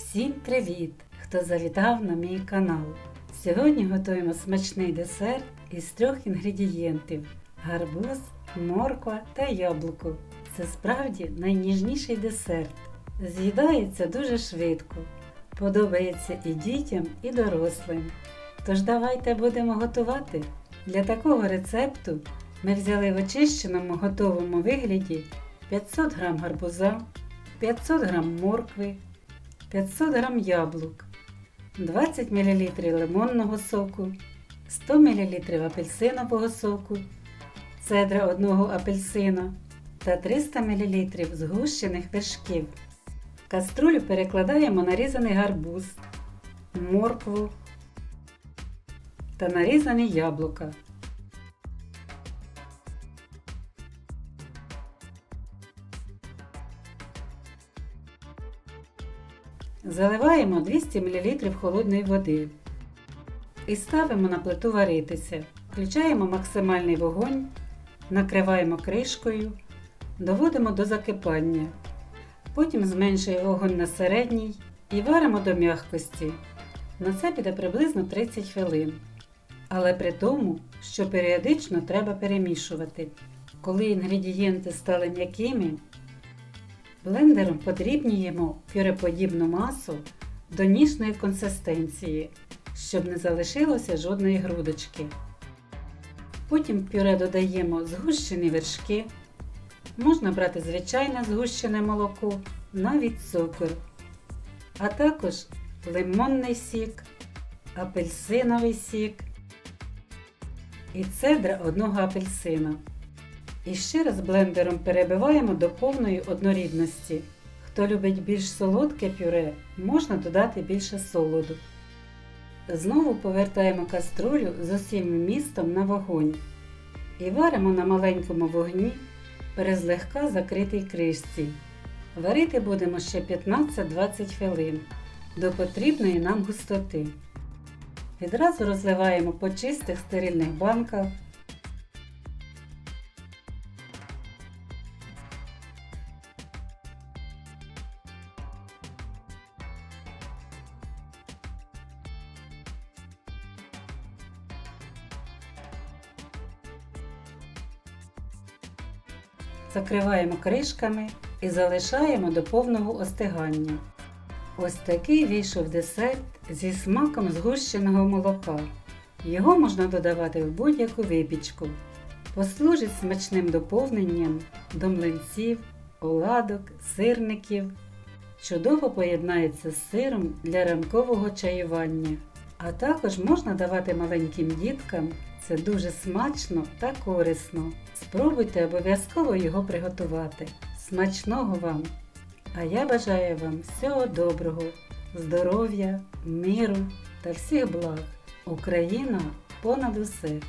Всім привіт! Хто завітав на мій канал. Сьогодні готуємо смачний десерт із трьох інгредієнтів: гарбуз, морква та яблуко. Це справді найніжніший десерт. З'їдається дуже швидко. Подобається і дітям, і дорослим. Тож давайте будемо готувати. Для такого рецепту ми взяли в очищеному готовому вигляді 500 г гарбуза, 500 г моркви, 500 г яблук, 20 мл лимонного соку, 100 мл апельсинового соку, цедра одного апельсина та 300 мл згущених вершків. Каструлю перекладаємо нарізаний гарбуз, моркву та нарізані яблука. Заливаємо 200 мл холодної води і ставимо на плиту варитися. Включаємо максимальний вогонь, накриваємо кришкою, доводимо до закипання. Потім зменшуємо вогонь на середній і варимо до м'якості. На це піде приблизно 30 хвилин. Але при тому, що періодично треба перемішувати. Коли інгредієнти стали м'якими, блендером подрібнюємо пюреподібну масу до ніжної консистенції, щоб не залишилося жодної грудочки. Потім в пюре додаємо згущені вершки. Можна брати звичайне згущене молоко, навіть цукор, а також лимонний сік, апельсиновий сік і цедра одного апельсина. І ще раз блендером перебиваємо до повної однорідності. Хто любить більш солодке пюре, можна додати більше солоду. Знову повертаємо каструлю з усім вмістом на вогонь і варимо на маленькому вогні при злегка закритій кришці. Варити будемо ще 15-20 хвилин до потрібної нам густоти. Відразу розливаємо по чистих стерильних банках. Закриваємо кришками і залишаємо до повного остигання. Ось такий вийшов десерт зі смаком згущеного молока. Його можна додавати в будь-яку випічку. Послужить смачним доповненням до млинців, оладок, сирників. Чудово поєднається з сиром для ранкового чаювання. А також можна давати маленьким діткам. Це дуже смачно та корисно. Спробуйте обов'язково його приготувати. Смачного вам! А я бажаю вам всього доброго, здоров'я, миру та всіх благ. Україна понад усе!